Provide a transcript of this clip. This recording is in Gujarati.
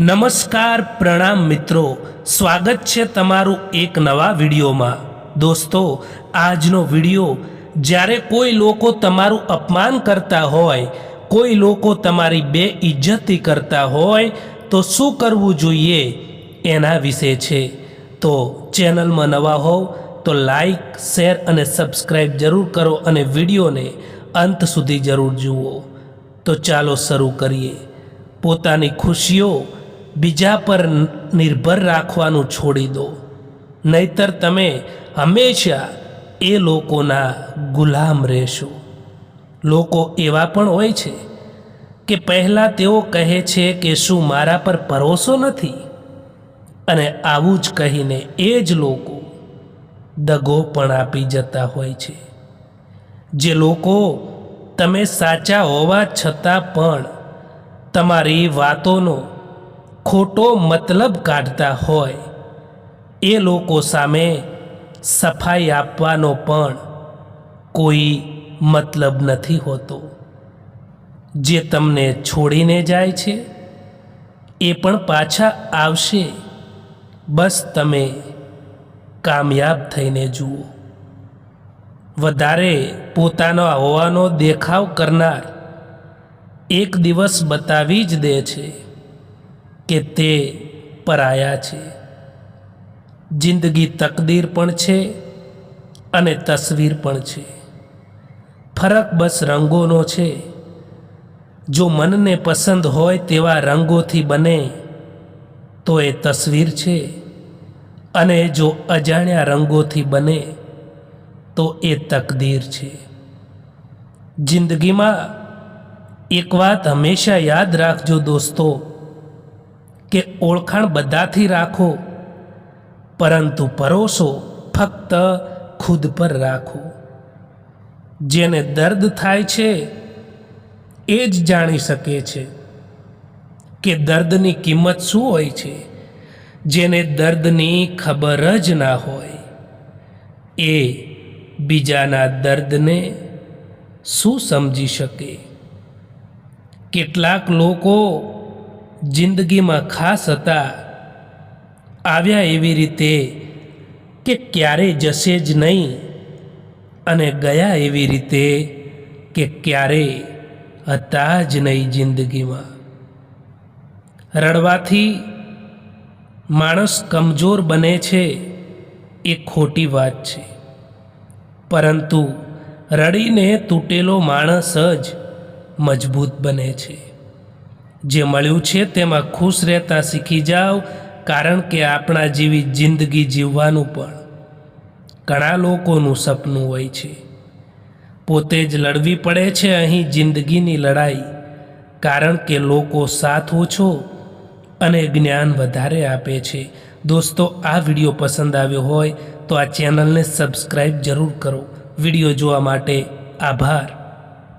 નમસ્કાર પ્રણામ મિત્રો. સ્વાગત છે તમારું એક નવા વિડીયોમાં. દોસ્તો, આજનો વીડિયો, જ્યારે કોઈ લોકો તમારું અપમાન કરતા હોય, કોઈ લોકો તમારી બે ઇજ્જતી કરતા હોય, તો શું કરવું જોઈએ એના વિશે છે. તો ચેનલમાં નવા હોવ, તો લાઈક, શેર અને સબસ્ક્રાઈબ જરૂર કરો અને વિડીયોને અંત સુધી જરૂર જુઓ. તો ચાલો શરૂ કરીએ. પોતાની ખુશીઓ બીજા પર નિર્ભર રાખવાનું છોડી દો. નહીતર તમે હંમેશા એ લોકોના ગુલામ રહેશો. લોકો એવા પણ હોય છે કે પહેલાં તેઓ કહે છે કે શું મારા પર ભરોસો નથી? અને આવું જ કહીને એ જ લોકો દગો પણ આપી જતા હોય છે. જે લોકો તમે સાચા હોવા છતાં પણ તમારી વાતોનો ખોટો મતલબ કાઢતા હોય. એ લોકો સામે સફાઈ આપવાનો પણ કોઈ મતલબ નથી હોતો. જે તમને છોડીને જાય છે, એ પણ પાછા આવશે. બસ તમે કામયાબ થઈને જુઓ. વધારે પોતાનો હોવાનો દેખાવ કરનાર એક દિવસ બતાવી જ દે છે. કે તે પરાયા છે. જિંદગી તકદીર પણ છે અને તસવીર પણ છે. ફરક બસ રંગોનો છે. જો મનને પસંદ હોય તેવા રંગોથી બને, તો એ તસવીર છે. અને જો અજાણ્યા રંગોથી બને, તો એ તકદીર છે. જિંદગીમાં એક વાત હંમેશા યાદ રાખજો દોસ્તો કે ઓળખાણ બધાથી રાખો, પરંતુ પરોસો ફક્ત ખુદ પર રાખો. જેને દર્દ થાય છે, એ જ જાણી શકે છે કે દર્દની કિંમત શું હોય છે. જેને દર્દની ખબર જ ના હોય, એ બીજાના દર્દને શું સમજી શકે? કેટલાક લોકો જિંદગીમાં ખાસ હતા. આવ્યા એવી રીતે કે ક્યારે જશે જ નહીં અને ગયા એવી રીતે કે ક્યારે હતા જ નહીં જિંદગીમાં. રડવાથી માણસ કમજોર બને છે એ ખોટી વાત છે. પરંતુ રડીને તૂટેલો માણસ જ મજબૂત બને છે. જે મળ્યું છે તેમાં ખુશ રહેતા શીખી જાઓ, કારણ કે આપણા જેવી જિંદગી જીવવાનું પણ ઘણા લોકોનું સપનું હોય છે. પોતે જ લડવી પડે છે અહીં જિંદગીની લડાઈ, કારણ કે લોકો સાથ ઓછો અને જ્ઞાન વધારે આપે છે. દોસ્તો, આ વીડિયો પસંદ આવ્યો હોય તો આ ચેનલને સબસ્ક્રાઈબ જરૂર કરો. વીડિયો જોવા માટે આભાર.